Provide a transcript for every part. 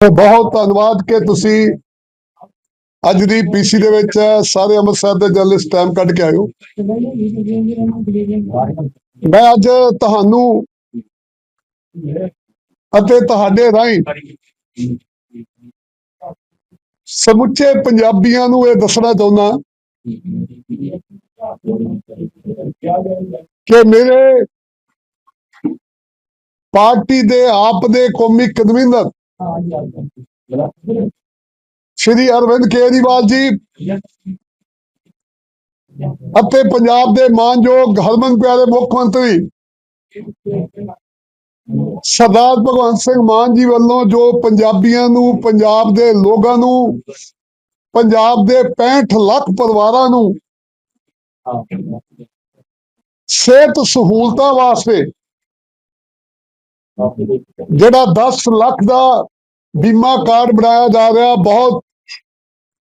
ਬਹੁਤ ਧੰਨਵਾਦ ਕਿ ਤੁਸੀਂ ਅੱਜ ਦੀ ਪੀਸੀ ਦੇ ਵਿੱਚ ਸਾਰੇ ਅੰਮ੍ਰਿਤਸਰ ਦੇ ਜਰਨਲਿਸਟ ਟਾਈਮ ਕੱਢ ਕੇ ਆਇਓ ਮੈਂ ਅੱਜ ਤੁਹਾਨੂੰ ਅਤੇ ਤੁਹਾਡੇ ਰਾਹੀਂ ਸਮੁੱਚੇ ਪੰਜਾਬੀਆਂ ਨੂੰ ਇਹ ਦੱਸਣਾ ਚਾਹੁੰਦਾ ਕਿ ਮੇਰੇ ਪਾਰਟੀ ਦੇ ਆਪ ਦੇ ਕੌਮੀ ਕਨਵੀਨਰ ਸ਼੍ਰੀ ਅਰਵਿੰਦ ਕੇਜਰੀਵਾਲ ਜੀ ਅਤੇ ਪੰਜਾਬ ਦੇ ਮਾਨਯੋਗ ਹਰਮਨ ਪਿਆਰੇ ਮੁੱਖ ਮੰਤਰੀ ਸਰਦਾਰ ਭਗਵੰਤ ਸਿੰਘ ਮਾਨ ਜੀ ਵੱਲੋਂ ਜੋ ਪੰਜਾਬੀਆਂ ਨੂੰ, ਪੰਜਾਬ ਦੇ ਲੋਕਾਂ ਨੂੰ, ਪੰਜਾਬ ਦੇ 65 ਲੱਖ ਪਰਿਵਾਰਾਂ ਨੂੰ ਸਿਹਤ ਸਹੂਲਤਾਂ ਵਾਸਤੇ ਜਿਹੜਾ 10 ਲੱਖ ਦਾ ਬੀਮਾ ਕਾਰਡ ਬਣਾਇਆ ਜਾ ਰਿਹਾ, ਬਹੁਤ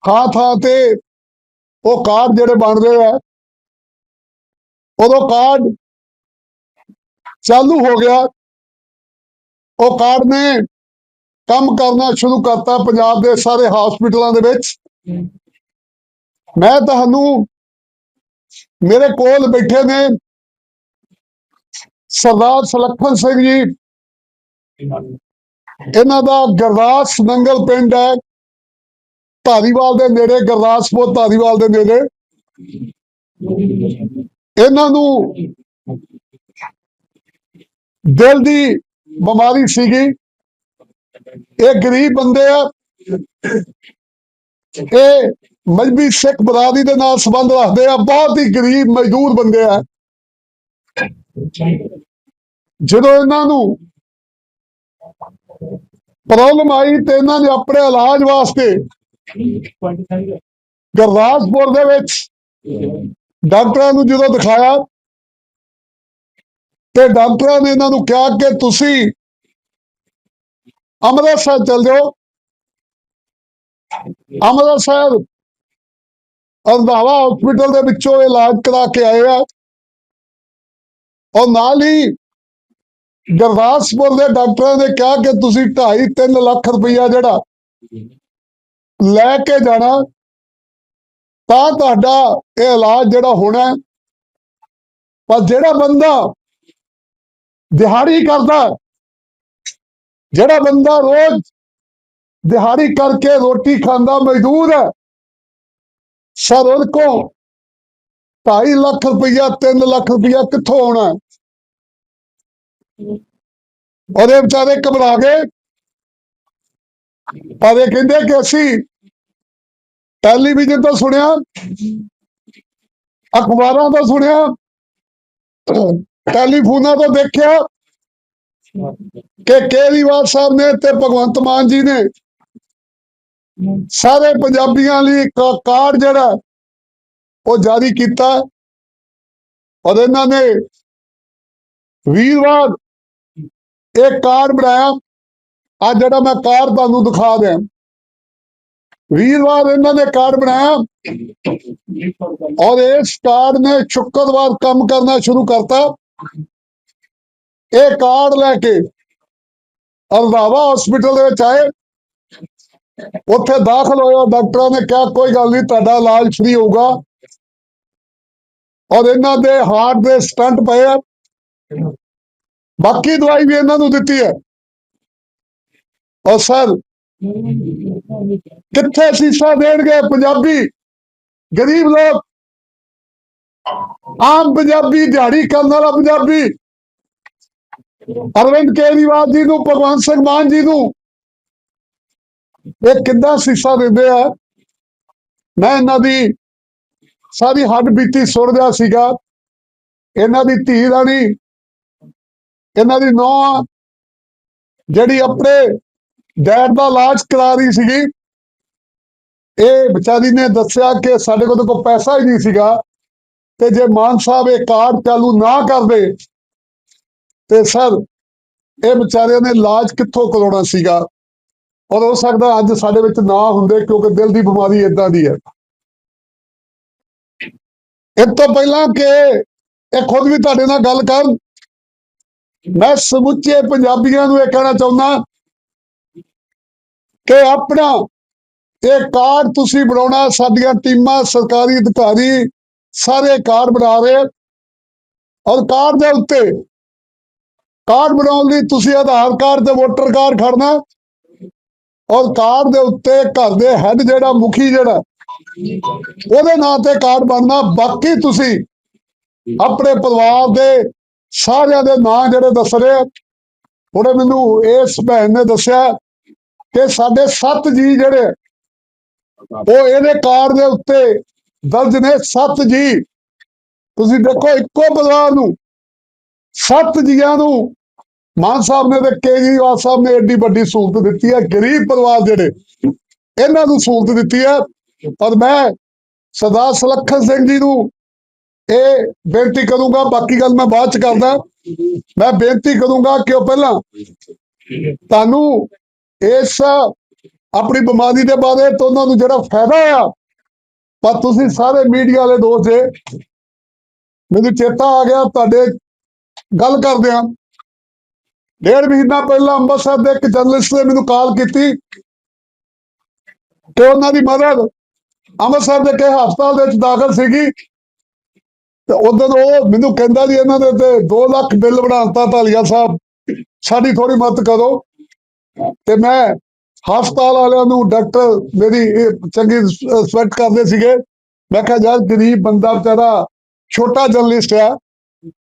ਥਾਂ ਥਾਂ ਤੇ ਉਹ ਕਾਰਡ ਜਿਹੜੇ ਬਣ ਰਹੇ ਆ, ਉਦੋਂ ਕਾਰਡ ਚਾਲੂ ਹੋ ਗਿਆ। ਉਹ ਕਾਰਡ ਨੇ ਕੰਮ ਕਰਨਾ ਸ਼ੁਰੂ ਕਰਤਾ ਪੰਜਾਬ ਦੇ ਸਾਰੇ ਹਸਪੀਟਲਾਂ ਦੇ ਵਿੱਚ। ਮੈਂ ਤੁਹਾਨੂੰ ਮੇਰੇ ਕੋਲ ਬੈਠੇ ਨੇ ਸਰਦਾਰ ਸੁਲੱਖਣ ਸਿੰਘ ਜੀ। ਇਹਨਾਂ ਦਾ ਗਰਦਾਸ ਨੰਗਲ ਪਿੰਡ ਹੈ। ਧਾਰੀਵਾਲ ਦੇ ਨੇੜੇ, ਗੁਰਦਾਸਪੁਰ ਧਾਰੀਵਾਲ ਦੇ ਨੇੜੇ। ਇਹਨਾਂ ਨੂੰ ਦਿਲ ਦੀ ਬਿਮਾਰੀ ਸੀਗੀ। ਇਹ ਗਰੀਬ ਬੰਦੇ ਆ। ਇਹ ਮਜਬੀ ਸਿੱਖ ਬਰਾਦਰੀ ਦੇ ਨਾਲ ਸੰਬੰਧ ਰੱਖਦੇ ਆ। ਬਹੁਤ ਹੀ ਗਰੀਬ, ਮਜ਼ਦੂਰ ਬੰਦੇ ਆ। ਜਦੋਂ ਇਹਨਾਂ ਨੂੰ ਪ੍ਰੋਬਲਮ ਆਈ ਤੇ ਇਹਨਾਂ ਨੇ ਆਪਣੇ ਇਲਾਜ ਵਾਸਤੇ ਗੁਰਦਾਸਪੁਰ ਦੇ ਵਿੱਚ ਡਾਕਟਰਾਂ ਨੂੰ ਜਦੋਂ ਦਿਖਾਇਆ ਤੇ ਡਾਕਟਰਾਂ ਨੇ ਇਹਨਾਂ ਨੂੰ ਕਿਹਾ ਕਿ ਤੁਸੀਂ ਅੰਮ੍ਰਿਤਸਰ ਚਲ ਜਾਓ। ਅੰਮ੍ਰਿਤਸਰ ਅੰਦਾਵਾ ਹਸਪੀਟਲ ਦੇ ਵਿੱਚੋਂ ਇਲਾਜ ਕਰਾ ਕੇ ਆਏ ਆ। ਔਰ ਨਾਲ ਹੀ ਗੁਰਦਾਸਪੁਰ ਦੇ ਡਾਕਟਰਾਂ ਨੇ ਕਿਹਾ ਕਿ ਤੁਸੀਂ 2.5 3 ਲੱਖ ਰੁਪਈਆ ਜਿਹੜਾ ਲੈ ਕੇ ਜਾਣਾ, ਤਾਂ ਤੁਹਾਡਾ ਇਹ ਇਲਾਜ ਜਿਹੜਾ ਹੋਣਾ ਪਰ ਜਿਹੜਾ ਬੰਦਾ ਦਿਹਾੜੀ ਕਰਦਾ ਜਿਹੜਾ ਬੰਦਾ ਰੋਜ਼ ਦਿਹਾੜੀ ਕਰਕੇ ਰੋਟੀ ਖਾਂਦਾ, ਮਜ਼ਦੂਰ ਹੈ, ਸਰ ਉਹਦੇ ਕੋ 2.5 ਲੱਖ ਰੁਪਈਆ 3 ਲੱਖ ਰੁਪਇਆ ਕਿੱਥੋਂ ਆਉਣਾ ਉਹਦੇ ਵਿਚਾਰੇ ਘਬਰਾ ਗਏ। ਪਰ ਇਹ ਕਹਿੰਦੇ ਕਿ ਅਸੀਂ ਟੈਲੀਵਿਜ਼ਨ ਤੋਂ ਸੁਣਿਆ, ਅਖਬਾਰਾਂ ਤੋਂ ਸੁਣਿਆ, ਟੈਲੀਫੋਨਾਂ ਤੋਂ ਦੇਖਿਆ ਕਿ ਕੇਜਰੀਵਾਲ ਸਾਹਿਬ ਨੇ ਤੇ ਭਗਵੰਤ ਮਾਨ ਜੀ ਨੇ ਸਾਰੇ ਪੰਜਾਬੀਆਂ ਲਈ ਇੱਕ ਕਾਰਡ ਜਿਹੜਾ ਉਹ ਜਾਰੀ ਕੀਤਾ ਔਰ ਇਹਨਾਂ ਨੇ ਵੀਰਵਾਰ ਇਹ ਕਾਰਡ ਬਣਾਇਆ। ਆ ਜਿਹੜਾ ਮੈਂ ਕਾਰ ਤੁਹਾਨੂੰ ਦਿਖਾ ਦਿਆਂ। ਵੀਰਵਾਰ ਇਹਨਾਂ ਨੇ ਕਾਰਡ ਬਣਾਇਆ। ਔਰ ਇਸ ਕਾਰਡ ਨੇ ਸ਼ੁੱਕਰਵਾਰ ਕੰਮ ਕਰਨਾ ਸ਼ੁਰੂ ਕਰਤਾ। ਇਹ ਕਾਰਡ ਲੈ ਕੇ ਰੰਧਾਵਾ ਹਸਪੀਟਲ ਦੇ ਵਿੱਚ ਆਏ। ਉੱਥੇ ਦਾਖਲ ਹੋਇਆ। ਡਾਕਟਰਾਂ ਨੇ ਕਿਹਾ, ਕੋਈ ਗੱਲ ਨਹੀਂ, ਤੁਹਾਡਾ ਇਲਾਜ ਫ੍ਰੀ ਹੋਊਗਾ। ਔਰ ਇਹਨਾਂ ਦੇ ਹਾਰਟ ਦੇ ਸਟੰਟ ਪਏ ਆ। ਬਾਕੀ ਦਵਾਈ ਵੀ ਇਹਨਾਂ ਨੂੰ ਦਿੱਤੀ ਹੈ। ਔਰ ਸਰ, ਕਿੱਥੇ ਸੀਸਾ ਦੇਣਗੇ ਪੰਜਾਬੀ? ਗਰੀਬ ਲੋਕ, ਆਮ ਪੰਜਾਬੀ, ਦਿਹਾੜੀ ਕਰਨ ਵਾਲਾ ਪੰਜਾਬੀ, ਅਰਵਿੰਦ ਕੇਜਰੀਵਾਲ ਜੀ ਨੂੰ, ਭਗਵੰਤ ਸਿੰਘ ਮਾਨ ਜੀ ਨੂੰ, ਇਹ ਕਿੱਦਾਂ ਸੀਸਾ ਦਿੰਦੇ ਆ? ਮੈਂ ਇਹਨਾਂ ਦੀ ਸਾਰੀ ਹੱਡ ਬੀਤੀ ਸੁਣ ਰਿਹਾ ਸੀਗਾ। ਇਹਨਾਂ ਦੀ ਧੀ ਰਾਣੀ ਇਹਨਾਂ ਦੀ ਨੌ ਜਿਹੜੀ ਆਪਣੇ ਡੈਡ ਦਾ ਇਲਾਜ ਕਰਾ ਰਹੀ ਸੀਗੀ, ਇਹ ਵਿਚਾਰੀ ਨੇ ਦੱਸਿਆ ਕਿ ਸਾਡੇ ਕੋਲ ਕੋਈ ਪੈਸਾ ਹੀ ਨਹੀਂ ਸੀਗਾ। ਤੇ ਜੇ ਮਾਨ ਸਾਹਿਬ ਇਹ ਕਾਰਡ ਚਾਲੂ ਨਾ ਕਰਦੇ, ਤੇ ਸਰ, ਇਹ ਵਿਚਾਰਿਆਂ ਨੇ ਇਲਾਜ ਕਿੱਥੋਂ ਕਰਾਉਣਾ ਸੀਗਾ? ਔਰ ਹੋ ਸਕਦਾ ਅੱਜ ਸਾਡੇ ਵਿੱਚ ਨਾ ਹੁੰਦੇ, ਕਿਉਂਕਿ ਦਿਲ ਦੀ ਬਿਮਾਰੀ ਇਦਾਂ ਦੀ ਹੈ। ਇਹ ਤੋਂ ਪਹਿਲਾਂ ਕਿ ਇਹ ਖੁਦ ਵੀ ਤੁਹਾਡੇ ਨਾਲ ਗੱਲ ਕਰਨ ਮੈਂ ਸਮੁੱਚੇ ਪੰਜਾਬੀਆਂ ਨੂੰ ਇਹ ਕਹਿਣਾ ਚਾਹੁੰਦਾ ਕਿ ਆਪਣਾ ਇਹ ਕਾਰਡ ਤੁਸੀਂ ਬਣਾਉਣਾ, ਸਾਡੀਆਂ ਟੀਮਾਂ, ਸਰਕਾਰੀ ਅਧਿਕਾਰੀ ਸਾਰੇ ਕਾਰਡ ਬਣਾ ਰਹੇ ਔਰ ਕਾਰਡ ਦੇ ਉੱਤੇ ਕਾਰਡ ਬਣਾਉਣ ਲਈ ਤੁਸੀਂ ਆਧਾਰ ਕਾਰਡ ਤੇ ਵੋਟਰ ਕਾਰਡ ਖੜਨਾ ਔਰ ਕਾਰਡ ਦੇ ਉੱਤੇ ਘਰ ਦੇ ਹੈੱਡ ਜਿਹੜਾ, ਮੁਖੀ ਜਿਹੜਾ, ਉਹਦੇ ਨਾਂ ਤੇ ਕਾਰਡ ਬਣਨਾ। ਬਾਕੀ ਤੁਸੀਂ ਆਪਣੇ ਪਰਿਵਾਰ ਦੇ ਸਾਰਿਆਂ ਦੇ ਨਾਂ ਜਿਹੜੇ ਦੱਸ ਰਹੇ ਆ। ਹੁਣੇ ਮੈਨੂੰ ਇਸ ਭੈਣ ਨੇ ਦੱਸਿਆ ਕਿ ਸਾਡੇ ਸੱਤ ਜੀ ਜਿਹੜੇ, ਉਹ ਇਹਦੇ ਕਾਰ ਦੇ ਉੱਤੇ ਦਰਜ ਨੇ, ਸੱਤ ਜੀ ਤੁਸੀਂ ਦੇਖੋ ਇੱਕੋ ਪਰਿਵਾਰ ਨੂੰ, ਸੱਤ ਜੀਆਂ ਨੂੰ ਮਾਨ ਸਾਹਿਬ ਨੇ ਤੇ ਕੇਜਰੀਵਾਲ ਸਾਹਿਬ ਨੇ ਏਡੀ ਵੱਡੀ ਸਹੂਲਤ ਦਿੱਤੀ ਹੈ, ਗਰੀਬ ਪਰਿਵਾਰ ਜਿਹੜੇ, ਇਹਨਾਂ ਨੂੰ ਸਹੂਲਤ ਦਿੱਤੀ ਹੈ ਪਰ ਮੈਂ ਸਰਦਾਰ ਸੁਲੱਖਣ ਸਿੰਘ ਜੀ ਨੂੰ ਇਹ ਬੇਨਤੀ ਕਰੂੰਗਾ, ਬਾਕੀ ਗੱਲ ਮੈਂ ਬਾਅਦ ਚ ਕਰਦਾ। ਮੈਂ ਬੇਨਤੀ ਕਰੂੰਗਾ ਕਿ ਉਹ ਪਹਿਲਾਂ ਤੁਹਾਨੂੰ ਇਸ ਆਪਣੀ ਬਿਮਾਰੀ ਦੇ ਬਾਰੇ ਤੋਂ ਉਹਨਾਂ ਨੂੰ ਜਿਹੜਾ ਫਾਇਦਾ ਆ, ਪਰ ਤੁਸੀਂ ਸਾਰੇ ਮੀਡੀਆ ਵਾਲੇ ਦੋਸਤ ਜੇ, ਮੈਨੂੰ ਚੇਤਾ ਆ ਗਿਆ, ਤੁਹਾਡੇ ਗੱਲ ਕਰਦੇ ਆ ਡੇਢ ਮਹੀਨਾ ਪਹਿਲਾਂ ਅੰਮ੍ਰਿਤਸਰ ਦੇ ਇੱਕ ਜਰਨਲਿਸਟ ਨੇ ਮੈਨੂੰ ਕਾਲ ਕੀਤੀ ਕਿ ਉਹਨਾਂ ਦੀ ਮਦਦ ਅੰਮ੍ਰਿਤਸਰ ਦੇ ਕੇ ਹਸਪਤਾਲ ਦੇ ਵਿੱਚ ਦਾਖਲ ਸੀਗੀ। ਤੇ ਉਦੋਂ ਉਹ ਮੈਨੂੰ ਕਹਿੰਦਾ ਜੀ ਇਹਨਾਂ ਦੇ ਤੇ 2 ਲੱਖ ਬਿੱਲ ਬਣਾਤਾ ਢਾਲੀਆ ਸਾਹਿਬ। ਸਾਡੀ ਥੋੜੀ ਮਦਦ ਕਰੋ। ਤੇ ਮੈਂ ਹਸਪਤਾਲ ਵਾਲਿਆਂ ਨੂੰ ਡਾਕਟਰ ਮੇਰੀ ਇਹ ਚੰਗੀ ਰਿਸਪੈਕਟ ਕਰਦੇ ਸੀਗੇ। ਮੈਂ ਕਿਹਾ, ਯਾਰ, ਗਰੀਬ ਬੰਦਾ ਵਿਚਾਰਾ ਛੋਟਾ ਜਰਨਲਿਸਟ ਆ।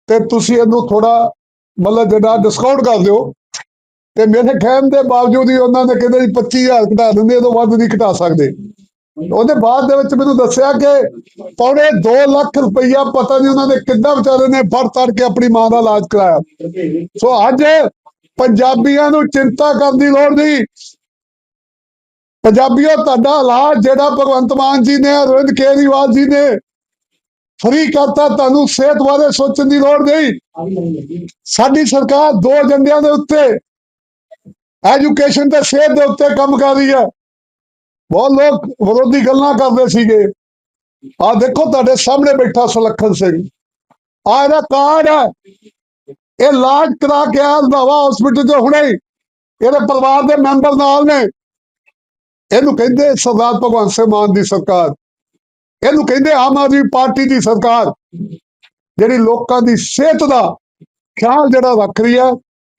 ਤੇ ਤੁਸੀਂ ਇਹਨੂੰ ਥੋੜਾ ਮਤਲਬ ਜਿਹੜਾ ਡਿਸਕਾਊਂਟ ਕਰ ਦਿਓ। ਤੇ ਮੇਰੇ ਕਹਿਣ ਦੇ ਬਾਵਜੂਦ ਹੀ ਉਹਨਾਂ ਨੇ ਕਹਿੰਦੇ ਜੀ 25000 ਘਟਾ ਦਿੰਦੇ ਇਹ ਤੋਂ ਵੱਧ ਨਹੀਂ ਘਟਾ ਸਕਦੇ। ਉਹਦੇ ਬਾਅਦ ਦੇ ਵਿੱਚ ਮੈਨੂੰ ਦੱਸਿਆ ਕਿ ਪੌਣੇ 2 ਲੱਖ ਰੁਪਈਆ ਪਤਾ ਨਹੀਂ ਉਹਨਾਂ ਨੇ ਕਿੱਦਾਂ ਵਿਚਾਰੇ ਨੇ ਫੜ ਤੜ ਕੇ ਆਪਣੀ ਮਾਂ ਦਾ ਇਲਾਜ ਕਰਾਇਆ। ਸੋ ਅੱਜ ਪੰਜਾਬੀਆਂ ਨੂੰ ਚਿੰਤਾ ਕਰਨ ਦੀ ਲੋੜ ਨਹੀਂ। ਪੰਜਾਬੀਓ, ਤੁਹਾਡਾ ਇਲਾਜ ਜਿਹੜਾ ਭਗਵੰਤ ਮਾਨ ਜੀ ਨੇ, ਅਰਵਿੰਦ ਕੇਜਰੀਵਾਲ ਜੀ ਨੇ ਫਰੀ ਕਰਤਾ, ਤੁਹਾਨੂੰ ਸਿਹਤ ਬਾਰੇ ਸੋਚਣ ਦੀ ਲੋੜ ਨਹੀਂ। ਸਾਡੀ ਸਰਕਾਰ ਦੋ ਏਜੰਡਿਆਂ ਦੇ ਉੱਤੇ ਐਜੂਕੇਸ਼ਨ ਤੇ ਸਿਹਤ ਦੇ ਉੱਤੇ ਕੰਮ ਕਰ ਰਹੀ ਹੈ। ਬਹੁਤ ਲੋਕ ਵਿਰੋਧੀ ਗੱਲਾਂ ਕਰਦੇ ਸੀਗੇ। ਆ ਦੇਖੋ ਤੁਹਾਡੇ ਸਾਹਮਣੇ ਬੈਠਾ ਸੁਲੱਖਣ ਸਿੰਘ। ਆ ਇਹਦਾ ਕਾਰਡ ਹੈ। ਇਹ ਇਲਾਜ ਕਰਾ ਕੇ ਆ ਰੰਧਾਵਾ ਹਸਪੀਟਲ ਚ ਹੁਣੇ ਇਹਦੇ ਪਰਿਵਾਰ ਦੇ ਮੈਂਬਰ ਨਾਲ ਨੇ। ਇਹਨੂੰ ਕਹਿੰਦੇ ਸਰਦਾਰ ਭਗਵੰਤ ਸਿੰਘ ਮਾਨ ਦੀ ਸਰਕਾਰ। ਇਹਨੂੰ ਕਹਿੰਦੇ ਆਮ ਆਦਮੀ ਪਾਰਟੀ ਦੀ ਸਰਕਾਰ। ਜਿਹੜੀ ਲੋਕਾਂ ਦੀ ਸਿਹਤ ਦਾ ਖਿਆਲ ਜਿਹੜਾ ਰੱਖ ਰਹੀ ਹੈ,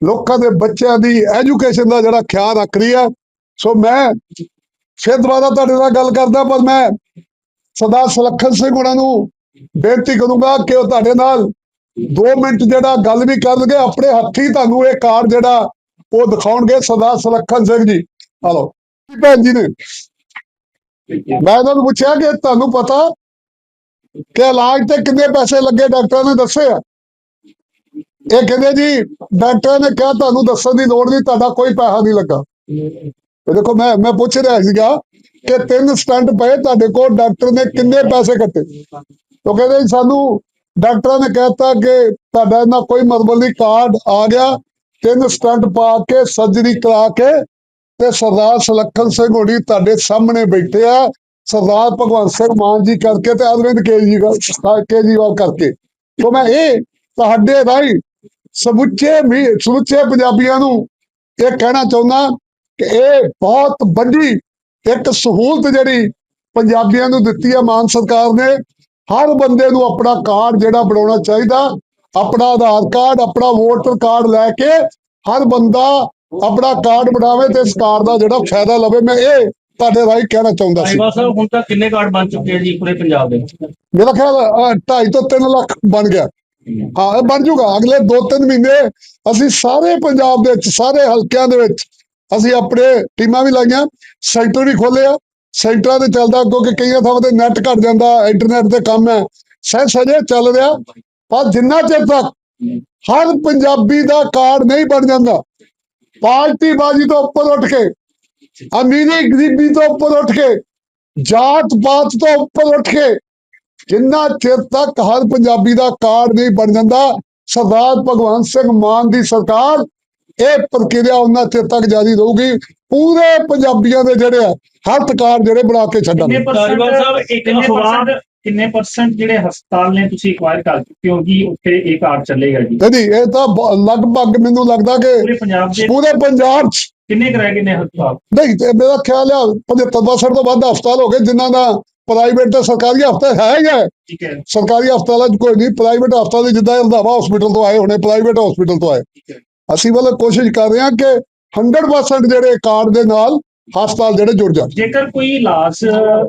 ਲੋਕਾਂ ਦੇ ਬੱਚਿਆਂ ਦੀ ਐਜੂਕੇਸ਼ਨ ਦਾ ਜਿਹੜਾ ਖਿਆਲ ਰੱਖ ਰਹੀ ਹੈ। ਸੋ ਮੈਂ ਫਿਰ ਦੁਬਾਰਾ ਤੁਹਾਡੇ ਨਾਲ ਗੱਲ ਕਰਦਾ ਪਰ ਮੈਂ ਸਰਦਾਰ ਸੁਲੱਖਣ ਸਿੰਘ ਉਹਨਾਂ ਨੂੰ ਬੇਨਤੀ ਕਰੂੰਗਾ ਕਿ ਉਹ ਤੁਹਾਡੇ ਨਾਲ 2 ਮਿੰਟ ਜਿਹੜਾ ਗੱਲ ਵੀ ਕਰਨਗੇ, ਆਪਣੇ ਹੱਥੀ ਤੁਹਾਨੂੰ ਇਹ ਕਾਰਡ ਜਿਹੜਾ ਉਹ ਦਿਖਾਉਣਗੇ ਸਰਦਾਰ ਸੁਲੱਖਣ ਸਿੰਘ ਜੀ। ਹਲੋ। ਭੈਣ ਜੀ ਨੇ। ਮੈਂ ਉਹਨਾਂ ਨੂੰ ਪੁੱਛਿਆ ਕਿ ਤੁਹਾਨੂੰ ਪਤਾ ਕਿ ਇਲਾਜ ਤੇ ਕਿੰਨੇ ਪੈਸੇ ਲੱਗੇ, ਡਾਕਟਰਾਂ ਨੇ ਦੱਸੇ ਆ? ਇਹ ਕਹਿੰਦੇ ਜੀ, ਡਾਕਟਰ ਨੇ ਕਿਹਾ ਤੁਹਾਨੂੰ ਦੱਸਣ ਦੀ ਲੋੜ ਨਹੀਂ, ਤੁਹਾਡਾ ਕੋਈ ਪੈਸਾ ਨਹੀਂ ਲੱਗਾ। ਦੇਖੋ, ਮੈਂ ਮੈਂ ਪੁੱਛ ਰਿਹਾ ਸੀਗਾ ਕਿ ਤਿੰਨ ਸਟੰਟ ਪਏ ਤੁਹਾਡੇ ਕੋਲ, ਡਾਕਟਰ ਨੇ ਕਿੰਨੇ ਪੈਸੇ ਕੱਟੇ? ਉਹ ਕਹਿੰਦੇ ਜੀ, ਸਾਨੂੰ ਡਾਕਟਰਾਂ ਨੇ ਕਹਿਤਾ ਕਿ ਤੁਹਾਡਾ ਇਹਨਾਂ ਕੋਈ ਮਤਲਬ ਨਹੀਂ, ਕਾਰਡ ਆ ਗਿਆ, ਤਿੰਨ ਸਟੰਟ ਪਾ ਕੇ ਸਰਜਰੀ ਕਰਾ ਕੇ, ਤੇ ਸਰਦਾਰ ਸੁਲੱਖਣ ਸਿੰਘ ਹੋਣੀ ਤੁਹਾਡੇ ਸਾਹਮਣੇ ਬੈਠੇ ਆ, ਸਰਦਾਰ ਭਗਵੰਤ ਸਿੰਘ ਮਾਨ ਜੀ ਕਰਕੇ ਤੇ ਅਰਵਿੰਦ ਕੇਜਰੀਵਾਲ ਕੇਜਰੀਵਾਲ ਕਰਕੇ। ਸੋ ਮੈਂ ਇਹ ਤੁਹਾਡੇ ਰਾਹੀਂ ਸਮੁੱਚੇ ਮੀ- ਸਮੁੱਚੇ ਪੰਜਾਬੀਆਂ ਨੂੰ ਇਹ ਕਹਿਣਾ ਚਾਹੁੰਦਾ ਕਿ ਇਹ ਬਹੁਤ ਵੱਡੀ ਇੱਕ ਸਹੂਲਤ ਜਿਹੜੀ ਪੰਜਾਬੀਆਂ ਨੂੰ ਦਿੱਤੀ ਹੈ ਮਾਨ ਸਰਕਾਰ ਨੇ। ਹਰ ਬੰਦੇ ਨੂੰ ਆਪਣਾ ਕਾਰਡ ਜਿਹੜਾ ਬਣਾਉਣਾ ਚਾਹੀਦਾ ਆਪਣਾ ਆਧਾਰ ਕਾਰਡ ਆਪਣਾ ਵੋਟਰ ਕਾਰਡ ਲੈ ਕੇ ਹਰ ਬੰਦਾ ਆਪਣਾ ਕਾਰਡ ਬਣਾਵੇ ਤੇ ਇਸ ਕਾਰਡ ਦਾ ਜਿਹੜਾ ਫਾਇਦਾ ਲਵੇ। ਮੈਂ ਇਹ ਤੁਹਾਡੇ ਰਾਹੀਂ ਕਹਿਣਾ ਚਾਹੁੰਦਾ ਸੀ। ਹੁਣ ਤੱਕ ਕਿੰਨੇ ਕਾਰਡ ਬਣ ਚੁੱਕੇ ਜੀ ਪੂਰੇ ਪੰਜਾਬ ਦੇ? ਮੇਰਾ ਖਿਆਲ 2.5 ਤੋਂ 3 ਲੱਖ ਬਣ ਗਿਆ। ਹਾਂ ਇਹ ਬਣ ਜੂਗਾ। ਅਗਲੇ 2-3 ਮਹੀਨੇ ਅਸੀਂ ਸਾਰੇ ਪੰਜਾਬ ਦੇ ਵਿੱਚ ਸਾਰੇ ਹਲਕਿਆਂ ਦੇ ਵਿੱਚ ਅਸੀਂ ਆਪਣੇ ਟੀਮਾਂ ਵੀ ਲਾਈਆਂ, ਸੈਂਟਰ ਵੀ ਖੋਲੇ ਆ। ਸੈਂਟਰਾਂ ਤੇ ਚੱਲਦਾ ਕਿਉਂਕਿ ਕਈਆਂ ਥਾਵਾਂ ਤੇ ਨੈਟ ਘਟ ਜਾਂਦਾ ਇੰਟਰਨੈਟ ਤੇ ਕੰਮ ਹੈ। ਸਹਿ ਸਜੇ ਚੱਲ ਰਿਹਾ, ਪਰ ਜਿੰਨਾ ਚਿਰ ਤੱਕ ਹਰ ਪੰਜਾਬੀ ਦਾ ਕਾਰਡ ਨਹੀਂ ਬਣ ਜਾਂਦਾ ਪਾਰਟੀ ਬਾਜੀ ਤੋਂ ਉੱਪਰ ਉੱਠ ਕੇ, ਅਮੀਰੀ ਗਰੀਬੀ ਤੋਂ ਉੱਪਰ ਉੱਠ ਕੇ ਜਾਤ ਪਾਤ ਤੋਂ ਉੱਪਰ ਉੱਠ ਕੇ, ਜਿੰਨਾ ਚਿਰ ਤੱਕ ਹਰ ਪੰਜਾਬੀ ਦਾ ਕਾਰਡ ਨਹੀਂ ਬਣ ਜਾਂਦਾ, ਸਰਦਾਰ ਭਗਵੰਤ ਸਿੰਘ ਮਾਨ ਦੀ ਸਰਕਾਰ ਇਹ ਪ੍ਰਕਿਰਿਆ ਉਹਨਾਂ ਚਿਰ ਤੱਕ ਜਾਰੀ ਰਹੂਗੀ। ਪੂਰੇ ਪੰਜਾਬੀਆਂ ਦੇ ਜਿਹੜੇ ਆ ਹੈਲਥ ਕਾਰਡ ਜਿਹੜੇ ਬਣਾ ਕੇ ਛੱਡਣ। ਕਿੰਨੇ ਸਾਹਿਬ ਪਰਸੈਂਟ ਇੱਕ ਕਿੰਨੇ ਅਖਬਾਰ ਪਰਸੈਂਟ ਕਿੰਨੇ ਪਰਸੈਂਟ ਜਿਹੜੇ ਹਸਪਤਾਲ ਨੇ ਤੁਸੀਂ ਐਕਵਾਇਰ ਕਰ ਚੁੱਕੇ ਹੋ ਕਿ ਉੱਥੇ ਇਹ ਕਾਰਡ ਚੱਲੇਗਾ ਜੀ? ਨਹੀਂ ਇਹ ਤਾਂ ਲਗਭਗ ਮੈਨੂੰ ਲੱਗਦਾ ਕਿ ਪੂਰੇ ਪੰਜਾਬ ਦੇ ਪੂਰੇ ਪੰਜਾਬ 'ਚ ਕਿੰਨੇ ਕਰਾਏ ਕਿੰਨੇ ਹਸਪਤਾਲ? ਨਹੀਂ ਤੇ ਮੇਰਾ ਖਿਆਲ ਆ 75% ਤੋਂ ਵੱਧ ਹਸਪਤਾਲ ਹੋ ਗਏ ਜਿਨ੍ਹਾਂ ਦਾ ਪ੍ਰਾਈਵੇਟ ਤੇ ਸਰਕਾਰੀ ਹਸਪਤਾਲ ਹੈ ਹੀ ਹੈ। ਠੀਕ ਹੈ। ਸਰਕਾਰੀ ਹਸਪਤਾਲਾਂ 'ਚ ਕੋਈ ਨਹੀਂ ਪ੍ਰਾਈਵੇਟ ਹਸਪਤਾਲ ਜਿੱਦਾਂ ਰੰਧਾਵਾ ਹਸਪੀਟਲ ਤੋਂ ਆਏ ਹੋਣੇ ਪ੍ਰਾਈਵੇਟ ਹਸਪੀਟਲ ਤੋਂ ਆਏ। ਠੀਕ ਹੈ। ਅਸੀਂ ਵੱਲ ਕੋਸ਼ਿਸ਼ ਕਰ ਰਹੇ ਹਾਂ ਕਿ 100% ਜਿਹੜੇ ਕਾਰਡ ਦੇ ਨਾਲ ਹਸਪਤਾਲ ਜਿਹੜੇ ਜੁੜ ਜਾਣ। ਜੇਕਰ ਕੋਈ ਇਲਾਜ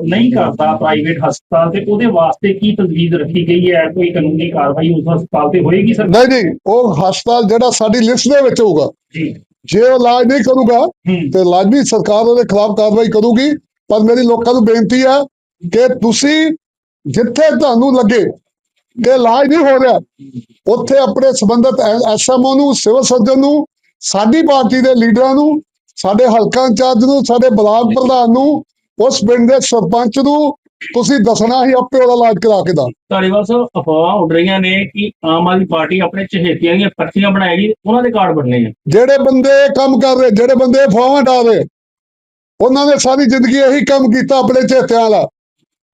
ਨਹੀਂ ਕਰਦਾ ਪ੍ਰਾਈਵੇਟ ਹਸਪਤਾਲ ਤੇ ਉਹਦੇ ਵਾਸਤੇ ਕੀ ਤਜਵੀਜ਼ ਰੱਖੀ ਗਈ ਹੈ? ਕੋਈ ਕਾਨੂੰਨੀ ਕਾਰਵਾਈ ਉਸ ਹਸਪਤਾਲ ਤੇ ਹੋਏਗੀ ਸਰ? ਨਹੀਂ ਨਹੀਂ ਉਹ ਹਸਪਤਾਲ ਜਿਹੜਾ ਸਾਡੀ ਲਿਸਟ ਦੇ ਵਿੱਚ ਹੋਊਗਾ। ਜੀ। ਜੇ ਉਹ ਇਲਾਜ ਨਹੀਂ ਕਰੂਗਾ ਤੇ ਲਾਜ਼ਮੀ ਸਰਕਾਰ ਉਹਦੇ ਖਿਲਾਫ ਕਾਰਵਾਈ ਕਰੂਗੀ। ਪਰ ਮੇਰੀ ਲੋਕਾਂ ਨੂੰ ਬੇਨਤੀ ਹੈ ਕਿ ਤੁਸੀਂ ਜਿੱਥੇ ਤੁਹਾਨੂੰ ਲੱਗੇ ਕਿ ਇਲਾਜ ਨਹੀਂ ਹੋ ਰਿਹਾ। ਉੱਥੇ ਆਪਣੇ ਸੰਬੰਧਿਤ ਐਸਐਮਓ ਨੂੰ ਸਿਵਲ ਸਰਜਨ ਨੂੰ ਸਾਡੀ ਪਾਰਟੀ ਦੇ ਲੀਡਰਾਂ ਨੂੰ ਸਾਡੇ ਹਲਕਾ ਇੰਚਾਰਜ ਨੂੰ ਸਾਡੇ ਬਲਾਕ ਪ੍ਰਧਾਨ ਨੂੰ ਉਸ ਪਿੰਡ ਦੇ ਸਰਪੰਚ ਨੂੰ ਤੁਸੀਂ ਦੱਸਣਾ ਹੀ ਆਪੇ ਉਹਦਾ ਇਲਾਜ ਕਰਾ ਕੇ ਦਾ ਧਾਰੀਵਾਲ ਸਾਹਿਬ ਅਫਵਾਹਾਂ ਉੱਡ ਰਹੀਆਂ ਨੇ ਕਿ ਆਮ ਆਦਮੀ ਪਾਰਟੀ ਆਪਣੇ ਚਹੇਤਿਆਂ ਦੀਆਂ ਪਰਚੀਆਂ ਬਣਾਏਗੀ ਉਹਨਾਂ ਦੇ ਕਾਰਡ ਬਣਨੇ ਆ। ਜਿਹੜੇ ਬੰਦੇ ਕੰਮ ਕਰ ਰਹੇ ਜਿਹੜੇ ਬੰਦੇ ਫਾਵਾਂ ਡਾ ਰਹੇ ਉਹਨਾਂ ਨੇ ਸਾਰੀ ਜ਼ਿੰਦਗੀ ਇਹੀ ਕੰਮ ਕੀਤਾ ਆਪਣੇ ਚੇਤਿਆਂ ਵਾਲਾ।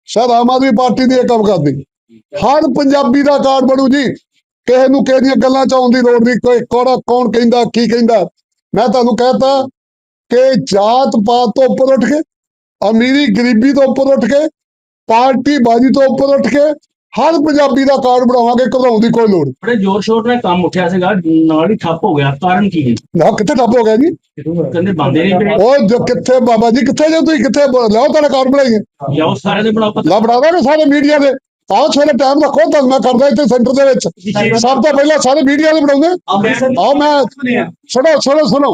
ਸਰ ਆਮ ਆਦਮੀ ਪਾਰਟੀ ਨੇ ਇਹ ਕੰਮ ਕਰਦੀ। ਹਰ ਪੰਜਾਬੀ ਦਾ ਕਾਰਡ ਬਣੂ ਜੀ। ਕਿਸੇ ਨੂੰ ਕਿਸੇ ਦੀਆਂ ਗੱਲਾਂ ਚ ਆਉਣ ਦੀ ਲੋੜ ਨਹੀਂ ਕੋਈ ਕੋੜਾ ਕੌਣ ਕਹਿੰਦਾ ਕੀ ਕਹਿੰਦਾ। ਮੈਂ ਤੁਹਾਨੂੰ ਕਹਿਤਾ ਕਿ ਜਾਤ ਪਾਤ ਤੋਂ ਉੱਪਰ ਉੱਠ ਕੇ ਅਮੀਰੀ ਗਰੀਬੀ ਤੋਂ ਉੱਪਰ ਉੱਠ ਕੇ ਪਾਰਟੀ ਬਾਜੀ ਤੋਂ ਉੱਪਰ ਉੱਠ ਕੇ ਹਰ ਪੰਜਾਬੀ ਦਾ ਕਾਰਡ ਬਣਾਵਾਂਗੇ ਘਬਰਾਉਣ ਦੀ ਕੋਈ ਲੋੜ। ਬੜੇ ਜ਼ੋਰ ਸ਼ੋਰ ਨਾਲ ਕੰਮ ਉੱਠਿਆ ਸੀਗਾ ਨਾਲ ਹੀ ਠੱਪ ਹੋ ਗਿਆ। ਕਾਰਨ ਕੀ ਹੈ? ਨਾ ਕਿੱਥੇ ਠੱਪ ਹੋ ਗਿਆ ਜੀ? ਕਹਿੰਦੇ ਬੰਦੇ ਨਹੀਂ ਪਏ। ਉਹ ਜੋ ਕਿੱਥੇ ਬਾਬਾ ਜੀ ਕਿੱਥੇ ਜੋ ਤੁਸੀਂ ਕਿੱਥੇ ਲਿਆਓ ਤੁਹਾਡਾ ਕਾਰਡ ਬਣਾਈਏ। ਉਹ ਸਾਰੇ ਦੇ ਬਣਾਓ ਪਤਾ ਲਾ ਬਣਾ ਸਾਰੇ ਮੀਡੀਆ ਦੇ। ਆਓ ਸਵੇਰੇ ਟਾਈਮ ਰੱਖੋ ਤੁਹਾਨੂੰ ਮੈਂ ਕਰਦਾ ਇੱਥੇ ਸੈਂਟਰ ਦੇ ਵਿੱਚ। ਸਭ ਤੋਂ ਪਹਿਲਾਂ ਸਾਰੇ ਮੀਡੀਆ ਦੇ ਬਣਾਉਂਦੇ ਆਓ ਮੈਂ ਸੁਣੋ ਸੁਣੋ ਸੁਣੋ।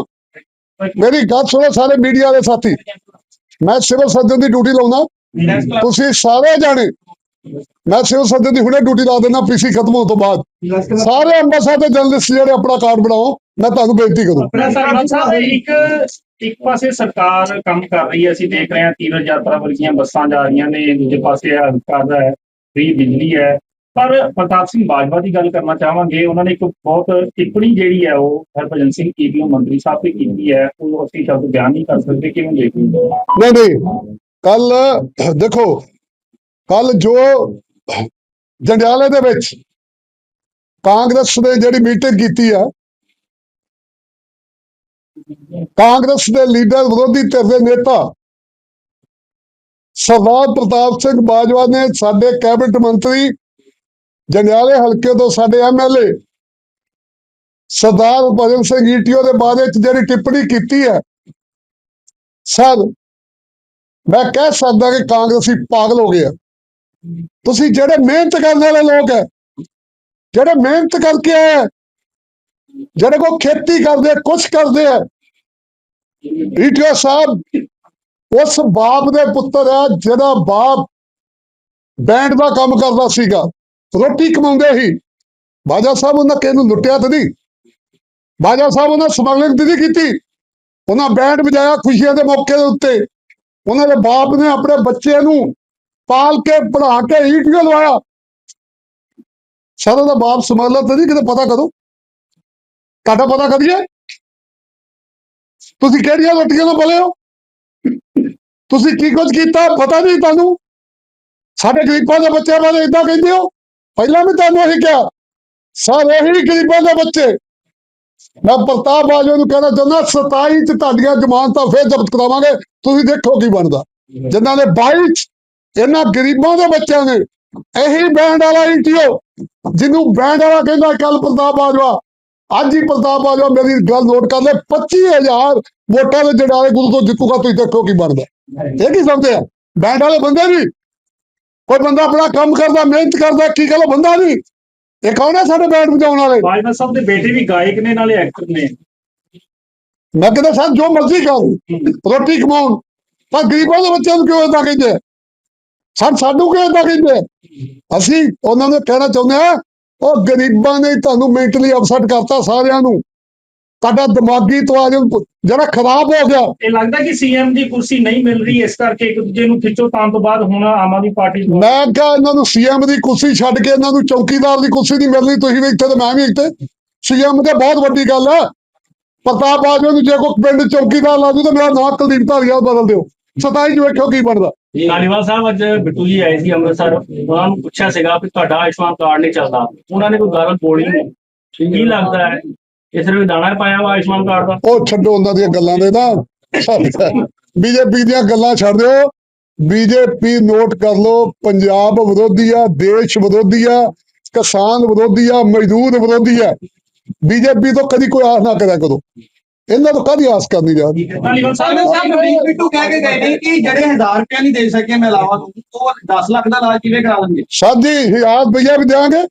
ਮੇਰੀ ਗੱਲ ਸੁਣੋ ਸਾਰੇ ਮੀਡੀਆ ਦੇ ਸਾਥੀ। ਮੈਂ ਸਿਵਲ ਸਰਜਨ ਦੀ ਡਿਊਟੀ ਲਾਉਣਾ ਤੁਸੀਂ ਸਾਰੇ ਜਾਣੇ, ਮੈਂ ਸਿਵਲ ਸਰਜਨ ਦੀ ਹੁਣੇ ਡਿਊਟੀ ਲਾ ਦੇਣਾ ਪੀਸੀ ਖਤਮ ਹੋਣ ਤੋਂ ਬਾਅਦ। ਸਾਰੇ ਅੰਮ੍ਰਿਤਸਰ ਦੇ ਜਰਨਲਿਸਟ ਜਿਹੜੇ ਆਪਣਾ ਕਾਰਡ ਬਣਾਓ, ਮੈਂ ਤੁਹਾਨੂੰ ਬੇਨਤੀ ਕਰੂੰ। ਇੱਕ ਇੱਕ ਪਾਸੇ ਸਰਕਾਰ ਕੰਮ ਕਰ ਰਹੀ ਹੈ, ਅਸੀਂ ਦੇਖ ਰਹੇ ਹਾਂ ਤੀਰਥ ਯਾਤਰਾ ਵਰਗੀਆਂ ਬੱਸਾਂ ਜਾ ਰਹੀਆਂ ਨੇ, ਦੂਜੇ ਪਾਸੇ ਹਸਪਤਾਲ ਹੈ। ਫ੍ਰੀ ਬਿਜਲੀ ਹੈ। ਪਰ ਪ੍ਰਤਾਪ ਸਿੰਘ ਬਾਜਵਾ ਦੀ ਗੱਲ ਕਰਨਾ ਚਾਹਾਂਗੇ। ਉਹਨਾਂ ਨੇ ਇੱਕ ਬਹੁਤ ਟਿੱਪਣੀ ਜਿਹੜੀ ਹੈ, ਉਹ ਹਰਭਜਨ ਸਿੰਘ ਈਡੀਓ ਮੰਤਰੀ ਸਾਹਿਬ ਤੇ ਕੀਤੀ ਹੈ। ਉਹ ਅਸੀਂ ਸ਼ਬਦ ਬਿਆਨ ਨਹੀਂ ਕਰ ਸਕਦੇ। ਕਿਵੇਂ ਦੇਖਦੇ ਨਹੀਂ ਨਹੀਂ। ਕੱਲ ਦੇਖੋ ਕੱਲ ਜੋ ਜੰਡਿਆਲੇ ਦੇ ਵਿੱਚ ਕਾਂਗਰਸ ਨੇ ਜਿਹੜੀ ਮੀਟਿੰਗ ਕੀਤੀ ਆ, ਕਾਂਗਰਸ ਦੇ ਲੀਡਰ ਵਿਰੋਧੀ ਧਿਰ ਦੇ ਨੇਤਾ ਸਰਦਾਰ ਪ੍ਰਤਾਪ ਸਿੰਘ ਬਾਜਵਾ ਨੇ ਸਾਡੇ ਕੈਬਨਿਟ ਮੰਤਰੀ ਜੰਡਿਆਲੇ ਹਲਕੇ ਤੋਂ ਸਾਡੇ ਐਮਐਲਏ ਸਰਦਾਰ ਭਜਨ ਸਿੰਘ ਈਟੀਓ ਦੇ ਬਾਰੇ ਚ ਜਿਹੜੀ ਟਿੱਪਣੀ ਕੀਤੀ ਹੈ ਸਰ ਮੈਂ ਕਹਿ ਸਕਦਾ ਕਿ ਕਾਂਗਰਸੀ ਪਾਗਲ ਹੋ ਗਏ ਆ ਤੁਸੀਂ ਜਿਹੜੇ ਮਿਹਨਤ ਕਰਨ ਵਾਲੇ ਲੋਕ ਹੈ ਜਿਹੜੇ ਮਿਹਨਤ ਕਰਕੇ ਆਏ ਹੈ, ਜਿਹੜੇ ਕੋ ਖੇਤੀ ਕਰਦੇ ਆ, ਕੁਛ ਕਰਦੇ ਆ ਈਟੀਓ ਸਾਹਿਬ ਉਸ ਬਾਪ ਦੇ ਪੁੱਤਰ ਆ ਜਿਹੜਾ ਬਾਪ ਬੈਂਡ ਦਾ ਕੰਮ ਕਰਦਾ ਸੀਗਾ। ਰੋਟੀ ਕਮਾਉਂਦੇ ਸੀ। ਬਾਜਾ ਸਾਹਿਬ ਉਹਨਾਂ ਕਿਸੇ ਨੂੰ ਲੁੱਟਿਆ ਤਾਂ ਨਹੀਂ। ਬਾਜਾ ਸਾਹਿਬ ਉਹਨਾਂ ਸਮਗਲਿੰਗ ਤਾਂ ਨਹੀਂ ਕੀਤੀ। ਉਹਨਾਂ ਬੈਂਡ ਵਜਾਇਆ ਖੁਸ਼ੀਆਂ ਦੇ ਮੌਕੇ ਦੇ ਉੱਤੇ। ਉਹਨਾਂ ਦੇ ਬਾਪ ਨੇ ਆਪਣੇ ਬੱਚੇ ਨੂੰ ਪਾਲ ਕੇ ਪੜਾ ਕੇ ਈਟੀਓ ਲਵਾਇਆ। ਸਾਰਾ ਦਾ ਬਾਪ ਸਮਗਲਰ ਤੇ ਨਹੀਂ, ਕਿਤੇ ਪਤਾ ਕਰੋ ਤੁਹਾਡਾ ਪਤਾ ਕਰੀਏ ਤੁਸੀਂ ਕਿਹੜੀਆਂ ਰੋਟੀਆਂ ਤੋਂ ਬਲੇ ਹੋ? ਤੁਸੀਂ ਕੀ ਕੁਝ ਕੀਤਾ? ਪਤਾ ਨਹੀਂ ਤੁਹਾਨੂੰ? ਸਾਡੇ ਗਰੀਬਾਂ ਦੇ ਬੱਚਿਆਂ ਬਾਰੇ ਇਦਾਂ ਕਹਿੰਦੇ ਹੋ? ਪਹਿਲਾਂ ਵੀ ਤੁਹਾਨੂੰ ਇਹੀ ਕਿਹਾ। ਸਾਰੇ ਹੀ ਗਰੀਬਾਂ ਦੇ ਬੱਚੇ। ਮੈਂ ਪ੍ਰਤਾਪ ਬਾਜਵਾ ਨੂੰ ਕਹਿਣਾ ਚਾਹੁੰਦਾ 27 ਚ ਤੁਹਾਡੀਆਂ ਜ਼ਮਾਨਤਾਂ ਫੇਰ ਜ਼ਬਤ ਕਰਾਵਾਂਗੇ, ਤੁਸੀਂ ਦੇਖੋ ਕੀ ਬਣਦਾ। ਜਿਨ੍ਹਾਂ ਨੇ 22 ਚ ਇਹਨਾਂ ਗਰੀਬਾਂ ਦੇ ਬੱਚਿਆਂ ਨੇ, ਇਹੀ ਬੈਂਡ ਵਾਲਾ ਇੰਟੀਓ ਜਿਹਨੂੰ ਬੈਂਡ ਵਾਲਾ ਕਹਿੰਦਾ ਕੱਲ ਪ੍ਰਤਾਪ ਬਾਜਵਾ। ਅੱਜ ਹੀ ਪ੍ਰਤਾਪ ਬਾਜਵਾ ਮੇਰੀ ਗੱਲ ਨੋਟ ਕਰ ਲੈ 25000 ਵੋਟਾਂ ਦੇ ਜੜਾਲੇ ਗੁਰੂ ਤੋਂ ਜਿੱਤੂਗਾ ਤੁਸੀਂ ਦੇਖੋ ਕੀ ਬਣਦਾ। ਇਹ ਕੀ ਸਮਝਦੇ ਆ? ਬੈਂਡ ਵਾਲੇ ਬੰਦੇ ਨਹੀਂ। ਕੋਈ ਬੰਦਾ ਆਪਣਾ ਕੰਮ ਕਰਦਾ ਮਿਹਨਤ ਕਰਦਾ ਕੀ ਗੱਲ ਬੰਦਾ ਨਹੀਂ। ਇਹ ਕੌਣ ਹੈ ਸਾਡੇ ਬੈਂਡ ਵਜਾਉਣ ਵਾਲੇ? ਬਾਜਵਾ ਸਾਹਿਬ ਦੇ ਬੇਟੇ ਵੀ ਗਾਇਕ ਨੇ ਨਾਲੇ ਐਕਟਰ ਨੇ। ਮੈਂ ਕਹਿੰਦਾ ਸਰ ਜੋ ਮਰਜ਼ੀ ਕਰ ਰੋਟੀ ਕਮਾਉਣ। ਪਰ ਗਰੀਬਾਂ ਦੇ ਬੱਚਿਆਂ ਨੂੰ ਕਿਉਂ ਏਦਾਂ ਕਹਿੰਦੇ ਆ? ਸਰ ਸਾਨੂੰ ਕਿਉਂ ਏਦਾਂ ਕਹਿੰਦੇ ਆ? ਅਸੀਂ ਉਹਨਾਂ ਨੂੰ ਕਹਿਣਾ ਚਾਹੁੰਦੇ ਆ ਉਹ ਗਰੀਬਾਂ ਨੇ ਤੁਹਾਨੂੰ ਮੈਂਟਲੀ ਅਪਸੈਟ ਕਰਤਾ ਸਾਰਿਆਂ ਨੂੰ। ਤੁਹਾਡਾ ਦਿਮਾਗੀ ਤਵਾਜ਼ਨ ਜਿਹੜਾ ਖਰਾਬ ਹੋ ਗਿਆ। ਇਹ ਲੱਗਦਾ ਕਿ ਸੀਐਮ ਦੀ ਕੁਰਸੀ ਨਹੀਂ ਮਿਲ ਰਹੀ ਇਸ ਕਰਕੇ ਇੱਕ ਦੂਜੇ ਨੂੰ ਖਿੱਚੋ ਤਾਂ ਤੋਂ ਬਾਅਦ ਹੁਣ ਆਮ ਆਦਮੀ ਪਾਰਟੀ ਮੈਂ ਕਿਹਾ ਇਹਨਾਂ ਨੂੰ ਸੀਐਮ ਦੀ ਕੁਰਸੀ ਛੱਡ ਕੇ ਇਹਨਾਂ ਨੂੰ ਚੌਕੀਦਾਰ ਦੀ ਕੁਰਸੀ ਨਹੀਂ ਮਿਲਣੀ ਤੁਸੀਂ ਵੀ ਇੱਥੇ ਤੇ ਮੈਂ ਵੀ ਇੱਥੇ। ਸੀਐਮ ਤੇ ਬਹੁਤ ਵੱਡੀ ਗੱਲ ਹੈ। ਪ੍ਰਤਾਪ ਬਾਜਵਾ ਨੂੰ ਜੇ ਕੋਈ ਪਿੰਡ ਚੌਕੀਦਾਰ ਲਾ ਦੂ ਤਾਂ ਮੇਰਾ ਨਾਂ ਕੁਲਦੀਪ ਧਾਲੀਵਾਲ ਬਦਲ ਦਿਓ। 27 ਚ ਵੇਖਿਓ ਕੀ ਬਣਦਾ। ਧਾਲੀਵਾਲ ਸਾਹਿਬ ਅੱਜ ਬਿੱਟੂ ਜੀ ਆਏ ਸੀ ਅੰਮ੍ਰਿਤਸਰ। ਉਹਨਾਂ ਨੂੰ ਪੁੱਛਿਆ ਸੀਗਾ ਕਿ ਤੁਹਾਡਾ ਆਯੁਸ਼ਮਾਨ ਕਾਰਡ ਨਹੀਂ ਚੱਲਦਾ। ਉਹਨਾਂ ਨੇ ਕੋਈ ਗੱਲ ਬੋਲੀ ਨਹੀਂ। ਕੀ ਲੱਗਦਾ ਹੈ? ਇਸ ਨੇ ਦਾਣਾ ਪਾਇਆ ਵਾ ਆਯੁਸ਼ਮਾਨ ਕਾਰਡ ਦਾ? ਉਹ ਛੱਡੋ ਉਹਨਾਂ ਦੀਆਂ ਗੱਲਾਂ ਦੇ ਨਾ। ਬੀਜੇਪੀ ਦੀਆਂ ਗੱਲਾਂ ਛੱਡ ਦਿਓ। ਬੀਜੇਪੀ ਨੋਟ ਕਰ ਲਓ ਪੰਜਾਬ ਵਿਰੋਧੀ ਆ ਦੇਸ਼ ਵਿਰੋਧੀ ਆ ਕਿਸਾਨ ਵਿਰੋਧੀ ਆ ਮਜ਼ਦੂਰ ਵਿਰੋਧੀ ਆ। ਬੀਜੇਪੀ ਤੋਂ ਕਦੀ ਕੋਈ ਆਸ ਨਾ ਕਰਿਆ ਕਰੋ। ਇਹਨਾਂ ਤੋਂ ਕਦੀ ਆਸ ਕਰਨੀ ਯਾਰ ਧਾਲੀਵਾਲ ਸਾਹਿਬ ਨਵੀਨ ਬਿੱਟੂ ਕਹਿ ਕੇ ਗਏ ਨੇ ਕਿ ਜਿਹੜੇ 1000 ਰੁਪਏ ਨਹੀਂ ਦੇ ਸਕੇ ਮੈਂ ਇਲਾਵਾ ਨੂੰ ਉਹ 10 ਲੱਖ ਦਾ ਇਲਾਜ ਕਿਵੇਂ ਕਰਾ ਦੇਣਗੇ ਸਾਡੀ ਹਜ਼ਾਰ ਰੁਪਈਆ ਵੀ ਦਿਆਂਗੇ।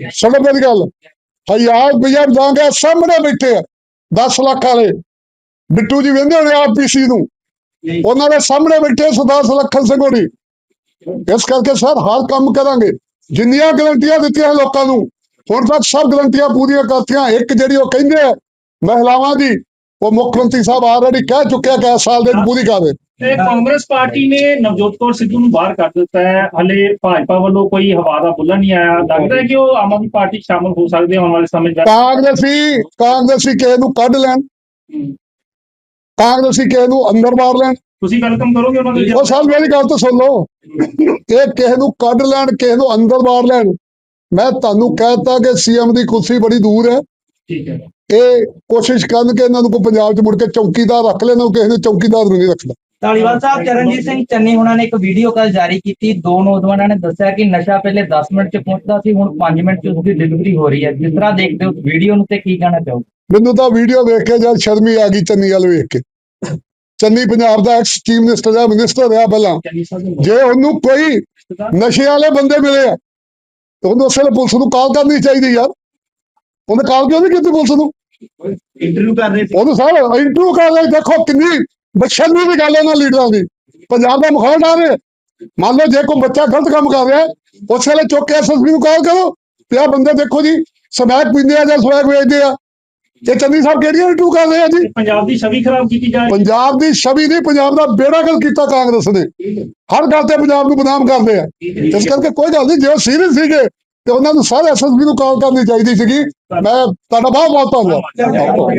ਸੁਣੋ ਮੇਰੀ ਗੱਲ ਹਜ਼ਾਰ ਰੁਪਈਆ ਵੀ ਦਿਆਂਗੇ ਸਾਹਮਣੇ ਬੈਠੇ ਆ 10 ਲੱਖ ਵਾਲੇ। ਬਿੱਟੂ ਜੀ ਵੇਂਦੇ ਹੋਣੇ ਆਰਪੀਸੀ ਨੂੰ। ਉਹਨਾਂ ਦੇ ਸਾਹਮਣੇ ਬੈਠੇ ਸਰਦਾਰ ਸੁਲੱਖਣ ਸਿੰਘ ਹੋਣੀ। ਇਸ ਕਰਕੇ ਸਰ ਹਰ ਕੰਮ ਕਰਾਂਗੇ। ਜਿੰਨੀਆਂ ਗਰੰਟੀਆਂ ਦਿੱਤੀਆਂ ਲੋਕਾਂ ਨੂੰ ਹੁਣ ਤੱਕ ਸਭ ਗਰੰਟੀਆਂ ਪੂਰੀਆਂ ਕਰਤੀਆਂ ਇੱਕ ਜਿਹੜੀ ਉਹ ਕਹਿੰਦੇ ਆ ਮਹਿਲਾਵਾਂ ਦੀ ਉਹ ਮੁੱਖ ਮੰਤਰੀ ਸਾਹਿਬ ਆਲਰੇਡੀ ਕਹਿ ਚੁੱਕਿਆ ਕਿ ਇਸ ਸਾਲ ਦੇ ਵਿੱਚ ਪੂਰੀ ਕਰ ਦੇ ਤੇ ਕਾਂਗਰਸ ਪਾਰਟੀ ਨੇ ਨਵਜੋਤ ਕੌਰ ਸਿੱਧੂ ਨੂੰ ਬਾਹਰ ਕਰ ਦਿੱਤਾ ਹੈ। ਹਲੇ ਭਾਜਪਾ ਵੱਲੋਂ ਕੋਈ ਹਵਾ ਦਾ ਬੁੱਲਾ ਨਹੀਂ ਆਇਆ। ਲੱਗਦਾ ਹੈ ਕਿ ਉਹ ਆਮ ਆਦਮੀ ਪਾਰਟੀ ਸ਼ਾਮਲ ਹੋ ਸਕਦੇ ਆਉਣ ਵਾਲੇ ਸਮੇਂ 'ਚ ਕਾਂਗਰਸੀ ਕਾਂਗਰਸੀ ਕਿਸੇ ਨੂੰ ਕੱਢ ਲੈਣ। ਕਾਂਗਰਸੀ ਕਿਸੇ ਨੂੰ ਅੰਦਰ ਮਾਰ ਲੈਣ। ਤੁਸੀਂ ਵੈਲਕਮ ਕਰੋਗੇ ਉਹਨਾਂ ਦੇ ਉਹ ਸਾਹਿਬ ਮੇਰੀ ਗੱਲ ਤਾਂ ਸੁਣ ਲਓ। ਇਹ ਕਿਸੇ ਨੂੰ ਕੱਢ ਲੈਣ ਕਿਸੇ ਨੂੰ ਅੰਦਰ ਮਾਰ ਲੈਣ। ਮੈਂ ਤੁਹਾਨੂੰ ਕਹਿਤਾ ਕਿ ਸੀਐਮ ਦੀ ਕੁਰਸੀ ਬੜੀ ਦੂਰ ਹੈ। ਠੀਕ ਹੈ। ਇਹ ਕੋਸ਼ਿਸ਼ ਕਰਨ ਕਿ ਇਹਨਾਂ ਨੂੰ ਕੋਈ ਪੰਜਾਬ 'ਚ ਮੁੜ ਕੇ ਚੌਕੀਦਾਰ ਰੱਖ ਲੈਣ ਕਿਸੇ ਨੇ ਚੌਕੀਦਾਰ ਨੂੰ ਨਹੀਂ ਰੱਖਦਾ ਧਾਲੀਵਾਲ ਸਾਹਿਬ ਚਰਨਜੀਤ ਸਿੰਘ ਚੰਨੀ ਹੁਣਾਂ ਨੇ ਇੱਕ ਵੀਡੀਓ ਕਾਲ ਜਾਰੀ ਕੀਤੀ। ਦੋ ਨੌਜਵਾਨਾਂ ਨੇ ਦੱਸਿਆ ਕਿ ਨਸ਼ਾ ਪਹਿਲੇ 10 ਮਿੰਟ 'ਚ ਪਹੁੰਚਦਾ ਸੀ ਹੁਣ 5 ਮਿੰਟ 'ਚ ਉਸਦੀ ਡਿਲੀਵਰੀ ਹੋ ਰਹੀ ਹੈ। ਜਿਸ ਤਰ੍ਹਾਂ ਦੇਖਦੇ ਹੋ ਉਸ ਵੀਡੀਓ ਨੂੰ ਤੇ ਕੀ ਕਹਿਣਾ ਚਾਹੋਗੇ? ਮੈਨੂੰ ਤਾਂ ਵੀਡੀਓ ਵੇਖ ਕੇ ਜਦ ਸ਼ਰਮੀ ਆ ਗਈ ਚੰਨੀ ਵੱਲ ਵੇਖ ਕੇ। ਚੰਨੀ ਪੰਜਾਬ ਦਾ ਐਕਸ ਚੀਫ ਮਿਨਿਸਟਰ ਦਾ ਮਿਨਿਸਟਰ ਰਿਹਾ ਪਹਿਲਾਂ। ਦੇ ਜੇ ਉਹਨੂੰ ਕੋਈ ਨਸ਼ੇ ਵਾਲੇ ਬੰਦੇ ਮਿਲੇ ਆ ਤੇ ਉਹਨੂੰ ਉਸੇ ਵੇਲੇ ਪੁਲਿਸ ਨੂੰ ਕਾਲ ਕਰਨੀ ਚਾਹੀਦੀ ਯਾਰ। ਉਹਨੇ ਕਾਲ ਕਿਉਂ ਨਹੀਂ ਕੀਤੀ ਪੁਲਿਸ ਨੂੰ? ਇੰਟਰਵਿਊ ਕਰ ਰਹੇ ਸੀ। ਉਹਨੂੰ ਸਾਰਾ ਇੰਟਰਵਿਊ ਕਰ ਲਈ ਦੇਖੋ ਕਿੰਨੀ ਬਸ਼ਰਮੀ ਦੀ ਗੱਲ ਹੈ ਉਹਨਾਂ ਲੀਡਰਾਂ ਦੀ। ਪੰਜਾਬ ਦਾ ਮੁਖਾਲ ਡਾ ਰਹੇ ਮੰਨ ਲਓ ਜੇ ਕੋਈ ਬੱਚਾ ਗਲਤ ਕੰਮ ਕਰ ਰਿਹਾ ਉਸ ਵੇਲੇ ਚੁੱਕ ਕੇ ਐਸਐਸਪੀ ਨੂੰ ਕਾਲ ਕਰੋ ਤੇ ਆ ਬੰਦੇ ਦੇਖੋ ਜੀ ਸਮੈਕ ਪੀਂਦੇ ਆ ਜਾਂ ਸਮੈਕ ਵੇਚਦੇ ਆ। ਇਹ ਚੰਨੀ ਸਾਹਿਬ ਕਿਹੜੀਆਂ ਇੰਟਰਵਿਊ ਕਰ ਰਹੇ ਆ ਜੀ? ਪੰਜਾਬ ਦੀ ਛਵੀ ਖਰਾਬ ਕੀਤੀ ਜਾ ਰਹੀ ਪੰਜਾਬ ਦੀ ਛਵੀ ਨਹੀਂ ਪੰਜਾਬ ਦਾ ਬੇੜਾ ਗਲ ਕੀਤਾ ਕਾਂਗਰਸ ਨੇ। ਹਰ ਗੱਲ ਤੇ ਪੰਜਾਬ ਨੂੰ ਬਦਨਾਮ ਕਰਦੇ ਆ। ਇਸ ਕਰਕੇ ਕੋਈ ਗੱਲ ਨਹੀਂ ਜੇ ਉਹ ਸੀਰੀਅਸ ਸੀਗੇ ਤੇ ਉਹਨਾਂ ਨੂੰ ਸਾਰੇ ਐਸਐਸਪੀ ਨੂੰ ਕਾਲ ਕਰਨੀ ਚਾਹੀਦੀ ਸੀਗੀ। ਮੈਂ ਤੁਹਾਡਾ ਬਹੁਤ ਬਹੁਤ ਧੰਨਵਾਦ।